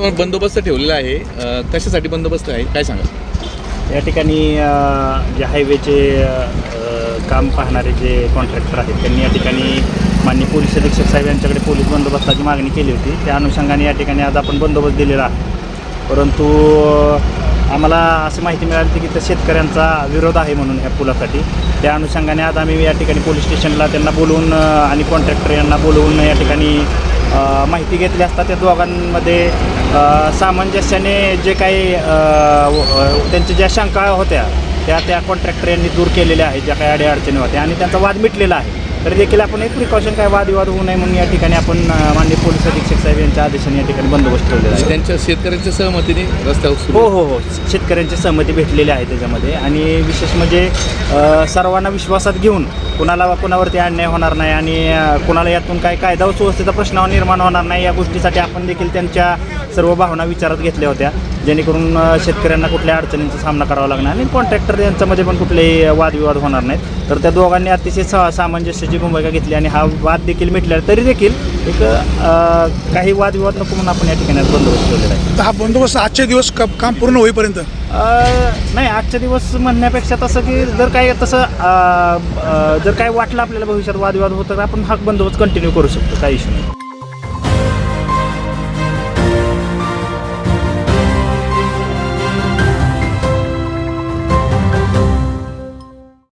तो बंदोबस्त ठेवलेला आहे. अ, कशासाठी बंदोबस्त आहे? काय सांगा या ठिकाणी अ, जे हायवेचे अ, काम पाहणारे जे कॉन्ट्रॅक्टर आहेत त्यांनी या ठिकाणी माननीय पोलीस अधीक्षक साहेब यांच्याकडे पोलीस बंदोबस्ताची मागणी केली होती. त्या अनुषंगाने या ठिकाणी आज आपण बंदोबस्त दिलेला आहे. परंतु अ, आम्हाला अशी माहिती मिळाली होती की त्या शेतकऱ्यांचा विरोध आहे म्हणून ह्या पुलासाठी. त्या अनुषंगाने आज आम्ही या ठिकाणी पोलीस स्टेशनला त्यांना बोलवून अ, आणि कॉन्ट्रॅक्टर यांना बोलवून या ठिकाणी अ, माहिती घेतली असता त्या दोघांमध्ये सामंजस्याने जे काही त्यांच्या ज्या शंका होत्या त्या त्या कॉन्ट्रॅक्टर यांनी दूर केलेल्या आहेत ज्या काही अडीअडचणी होत्या. आणि त्यांचा वाद मिटलेला आहे. तरी देखील आपण एक प्रिकॉशन काय वादविवाद होऊ नये म्हणून या ठिकाणी आपण माननीय पोलीस अधीक्षक साहेब यांच्या आदेशाने या ठिकाणी बंदोबस्त ठेवलेला आहे. त्यांच्या शेतकऱ्यांच्या सहमतीने रस्त्यावर हो हो हो. शेतकऱ्यांची सहमती भेटलेली आहे त्याच्यामध्ये. आणि विशेष म्हणजे सर्वांना विश्वासात घेऊन कुणाला कुणावरती अन्याय होणार नाही आणि कुणाला यातून काय कायदा सुव्यवस्थेचा प्रश्न निर्माण होणार नाही या गोष्टीसाठी आपण देखील त्यांच्या सर्व भावना विचारात घेतल्या होत्या. जेणेकरून शेतकऱ्यांना कुठल्या अडचणींचा सामना करावा लागणार आणि कॉन्ट्रॅक्टर यांच्यामध्ये पण कुठलेही वादविवाद होणार नाहीत. तर त्या दोघांनी अतिशय सा सामंजस्याची भूमिका घेतली आणि हा वाद देखील मिटला तरी देखील एक काही वादविवाद नको म्हणून आपण या ठिकाणी बंदोबस्त ठेवलेला आहे. तर हा बंदोबस्त आजचे दिवस काम पूर्ण होईपर्यंत? नाही आजच्या दिवस म्हणण्यापेक्षा तसं की जर काय तसं जर काय वाटलं आपल्याला भविष्यात वादविवाद होतं तर आपण हा बंदोबस्त कंटिन्यू करू शकतो. काही इश्यू नाही.